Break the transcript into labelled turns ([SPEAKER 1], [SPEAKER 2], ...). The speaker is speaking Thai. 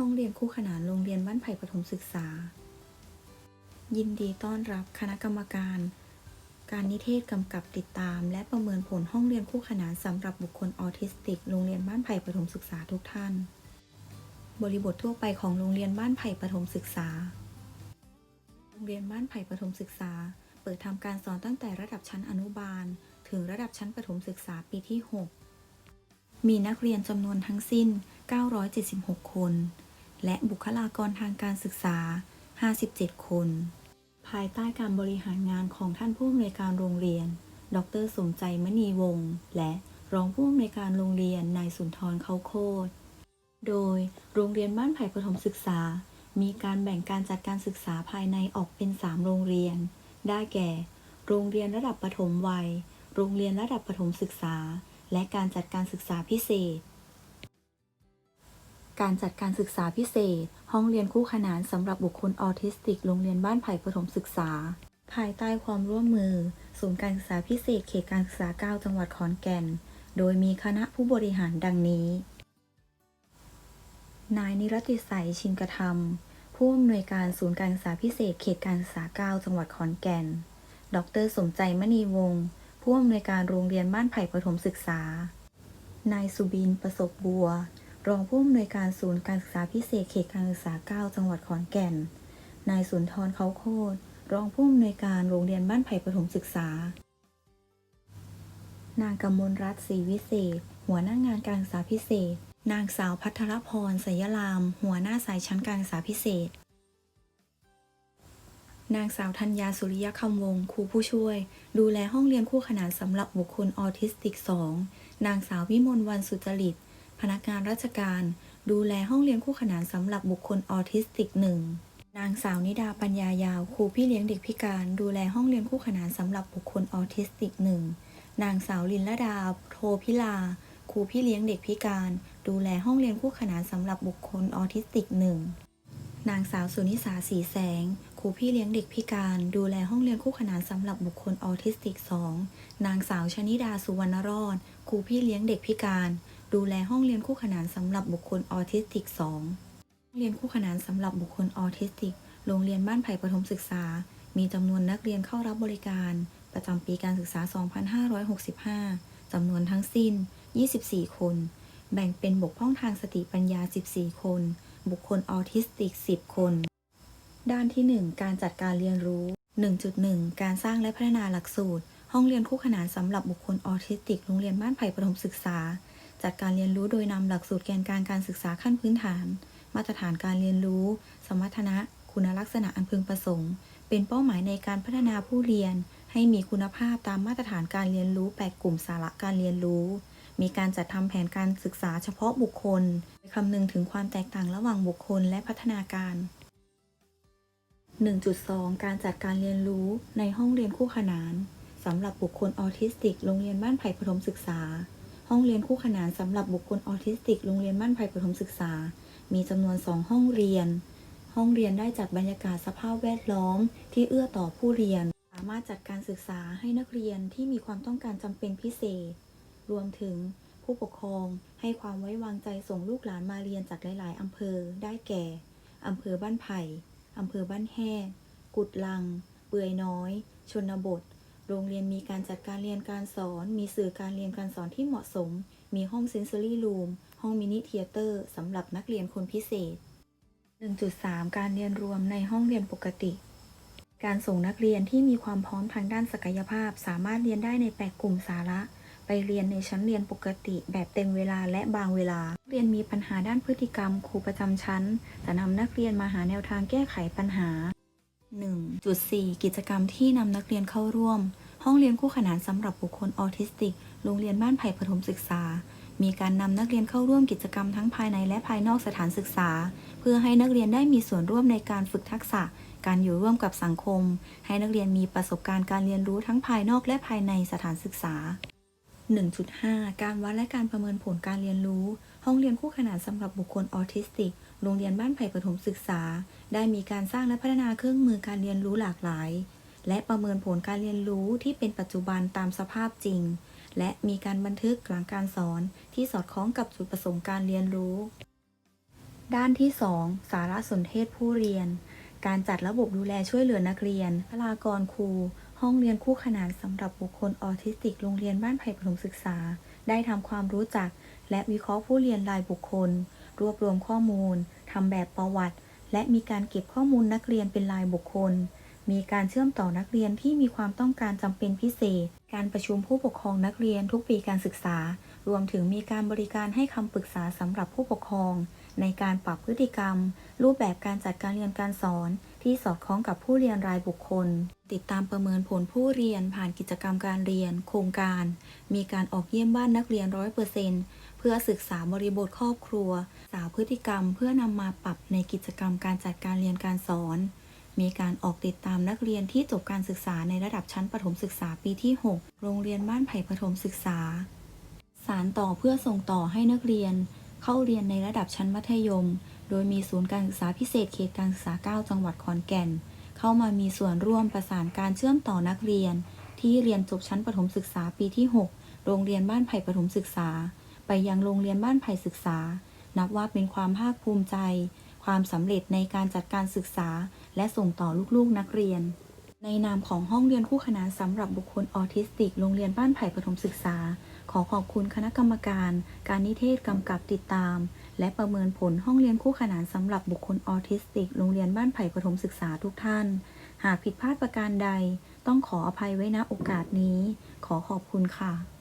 [SPEAKER 1] ห้องเรียนคู่ขนานโรงเรียนบ้านไผ่ประถมศึกษา ยินดีต้อนรับคณะกรรมการ การนิเทศกำกับติดตาม และประเมินผลห้องเรียนคู่ขนานสำหรับบุคคลออทิสติก โรงเรียนบ้านไผ่ประถมศึกษาทุกท่าน บริบททั่วไปของโรงเรียนบ้านไผ่ประถมศึกษา โรงเรียนบ้านไผ่ประถมศึกษา เปิดทำการสอนตั้งแต่ระดับชั้นอนุบาล ถึงระดับชั้นประถมศึกษาปีที่ 6มีนักเรียนจำนวนทั้งสิ้น 976 คน และบุคลากรทางการศึกษา 57 คน ภายใต้การบริหารงานของท่านผู้อำนวยการโรงเรียน ดร สมใจมณีวงศ์ และรองผู้อำนวยการโรงเรียน นายสุนทรเขาโคตร โดยโรงเรียนบ้านไผ่ประถมศึกษา มีการแบ่งการจัดการศึกษาภายในออกเป็น 3 โรงเรียน ได้แก่ โรงเรียนระดับประถมวัย โรงเรียนระดับประถมศึกษา และการจัดการศึกษาพิเศษ การจัดการศึกษาพิเศษ ห้องเรียนคู่ขนานสำหรับบุคคลออทิสติก โรงเรียนบ้านไผ่ประถมศึกษา ภายใต้ความร่วมมือ ศูนย์การศึกษาพิเศษ เขตการศึกษา 9 จังหวัดขอนแก่น โดยมีคณะผู้บริหารดังนี้ นายนิรติสัยชินกระทำผู้อำนวยการศูนย์การศึกษาพิเศษ เขตการศึกษา 9 จังหวัดขอนแก่น ดร สมใจมณีวงศ์ผู้อำนวยการโรงเรียนบ้านไผ่ประถมศึกษา นายสุบินประสบบัว รองผู้อำนวยการศูนย์การศึกษาพิเศษเขตการศึกษา 9 จังหวัดขอนแก่น นายสุนทรเขาโคตรรองผู้อำนวยการโรงเรียนบ้านไผ่ประถมศึกษา นางกำมลรัตน์ศรีวิเศษ หัวหน้างานการศึกษาพิเศษ นางสาวพัทรพรสยราม หัวหน้าสายชั้นการศึกษาพิเศษ นางสาวธัญญาสุริยคำวงศ์ครูผู้ช่วย ดูแลห้องเรียนคู่ขนานสำหรับบุคคลออทิสติก 2 นางสาววิมลวันสุจริต พนักงานราชการ ดูแลห้องเรียนคู่ขนานสำหรับบุคคลออทิสติก1นางสาวนิดาปัญญายาวครูพี่เลี้ยงเด็กพิการ ดูแลห้องเรียนคู่ขนานสำหรับบุคคลออทิสติก1นางสาวลินละดาโทพิลาครูพี่เลี้ยงเด็กพิการ ดูแลห้องเรียนคู่ขนานสำหรับบุคคลออทิสติก1นางสาวสุนิสาสีแสง ครูพี่เลี้ยงเด็กพิการ ดูแลห้องเรียนคู่ขนานสำหรับบุคคลออทิสติก 2 นางสาวชนิดาสุวรรณรอดครูพี่เลี้ยงเด็กพิการ ดูแลห้องเรียนคู่ขนานสำหรับบุคคลออทิสติก 2 ห้องเรียนคู่ขนานสำหรับบุคคลออทิสติก โรงเรียนบ้านไผ่ประถมศึกษา มีจำนวนนักเรียนเข้ารับบริการ ประจำปีการศึกษา 2565 จำนวนทั้งสิ้น 24 คน แบ่งเป็นบกพร่องทางสติปัญญา 14 คน บุคคลออทิสติก 10 คน ด้านที่ 1 การจัดการเรียนรู้ 1.1 การสร้างและพัฒนาหลักสูตร ห้องเรียนคู่ขนานสำหรับบุคคลออทิสติก โรงเรียนบ้านไผ่ประถมศึกษา จัดการเรียนรู้โดยนำหลักสูตรแกนกลารการศึกษาขั้นพื้นฐาน มาตรฐานการเรียนรู้ สมรรถนะ คุณลักษณะอันพึงประสงค์ เป็นเป้าหมายในการพัฒนาผู้เรียน ให้มีคุณภาพตามมาตรฐานการเรียนรู้8กลุ่มสาระการเรียนรู้ มีการจัดทำแผนการศึกษาเฉพาะบุคคลคำนึงถึงความแตกต่างระหว่างบุคคลและพัฒนาการ 1.2 การจัดการเรียนรู้ในห้องเรียนคู่ขนานสำหรับบุคคลออทิสติก โรงเรียนบ้านไผ่ปรมศึกษา ห้องเรียนคู่ขนานสำหรับบุคคลออทิสติก โรงเรียนบ้านไผ่ประถมศึกษา มีจำนวน 2 ห้องเรียน ห้องเรียนได้จัดบรรยากาศสภาพแวดล้อม ที่เอื้อต่อผู้เรียน สามารถจัดการศึกษาให้นักเรียนที่มีความต้องการจำเป็นพิเศษ รวมถึงผู้ปกครองให้ความไว้วางใจส่งลูกหลานมาเรียนจากหลาย ๆ อำเภอ ได้แก่ อำเภอบ้านไผ่ อำเภอบ้านแห่กุดลัง เปื่อยน้อย ชนบท โรงเรียนมีการจัดการเรียนการสอน มีสื่อการเรียนการสอนที่เหมาะสม มีห้องเซนเซอรี่รูม ห้องมินิเทเตอร์สำหรับนักเรียนคนพิเศษ 1.3 การเรียนรวมในห้องเรียนปกติ การส่งนักเรียนที่มีความพร้อมทางด้านศักยภาพ สามารถเรียนได้ใน8กลุ่มสาระ ไปเรียนในชั้นเรียนปกติแบบเต็มเวลาและบางเวลา เรียนมีปัญหาด้านพฤติกรรม ครูประจำชั้น จะนำนักเรียนมาหาแนวทางแก้ไขปัญหา 1.4 กิจกรรมที่นำนักเรียนเข้าร่วม ห้องเรียนคู่ขนานสำหรับบุคคลออทิสติก โรงเรียนบ้านไผ่ประถมศึกษา มีการนำนักเรียนเข้าร่วมกิจกรรมทั้งภายในและภายนอกสถานศึกษา เพื่อให้นักเรียนได้มีส่วนร่วมในการฝึกทักษะ การอยู่ร่วมกับสังคม ให้นักเรียนมีประสบการณ์การเรียนรู้ทั้งภายนอกและภายในสถานศึกษา 1.5 การวัดและการประเมินผลการเรียนรู้ ห้องเรียนคู่ขนานสำหรับบุคคลออทิสติก โรงเรียนบ้านไผ่ประถมศึกษา ได้มีการสร้างและพัฒนาเครื่องมือการเรียนรู้หลากหลาย และประเมินผลการเรียนรู้ที่เป็นปัจจุบันตามสภาพจริง และมีการบันทึกหลังการสอนที่สอดคล้องกับจุดประสงค์การเรียนรู้ ด้านที่ 2 สารสนเทศผู้เรียน การจัดระบบดูแลช่วยเหลือนักเรียนพลากรครู ห้องเรียนคู่ขนานสำหรับบุคคลออทิสติกโรงเรียนบ้านไผ่ประถมศึกษา ได้ทำความรู้จัก และวิเคราะห์ผู้เรียนรายบุคคล รวบรวมข้อมูลทำแบบประวัติ และมีการเก็บข้อมูลนักเรียนเป็นรายบุคคล มีการเชื่อมต่อนักเรียนที่มีความต้องการจำเป็นพิเศษ การประชุมผู้ปกครองนักเรียนทุกปีการศึกษา รวมถึงมีการบริการให้คำปรึกษาสำหรับผู้ปกครอง ในการปรับพฤติกรรม รูปแบบการจัดการเรียนการสอน ที่สอดคล้องกับผู้เรียนรายบุคคล ติดตามประเมินผลผู้เรียนผ่านกิจกรรมการเรียน โครงการ มีการออกเยี่ยมบ้านนักเรียนร้อยเปอร์เซ็นต์ พื่อศึกษาบริบทครอบครัว สาวพฤติกรรมเพื่อนำมาปรับในกิจกรรมการจัดการเรียนการสอน มีการออกติดตามนักเรียนที่จบการศึกษาในระดับชั้นประถมศึกษาปีที่ 6 โรงเรียนบ้านไผ่ประถมศึกษา สารต่อเพื่อส่งต่อให้นักเรียน เข้าเรียนในระดับชั้นมัธยม โดยมีศูนย์การศึกษาพิเศษเขตการศึกษา 9 จังหวัดขอนแก่น เข้ามามีส่วนร่วมประสานการเชื่อมต่อนักเรียน ที่เรียนจบชั้นประถมศึกษาปีที่ 6 โรงเรียนบ้านไผ่ประถมศึกษา ไปยังโรงเรียนบ้านไผ่ศึกษา นับว่าเป็นความภาคภูมิใจ ความสำเร็จในการจัดการศึกษา และส่งต่อลูกๆนักเรียน ในนามของห้องเรียนคู่ขนานสำหรับบุคคลออทิสติก โรงเรียนบ้านไผ่ประถมศึกษา ขอขอบคุณคณะกรรมการ การนิเทศกำกับติดตาม และประเมินผลห้องเรียนคู่ขนานสำหรับบุคคลออทิสติก โรงเรียนบ้านไผ่ประถมศึกษาทุกท่าน หากผิดพลาดประการใด ต้องขออภัยไว้ณโอกาสนี้ ขอขอบคุณค่ะ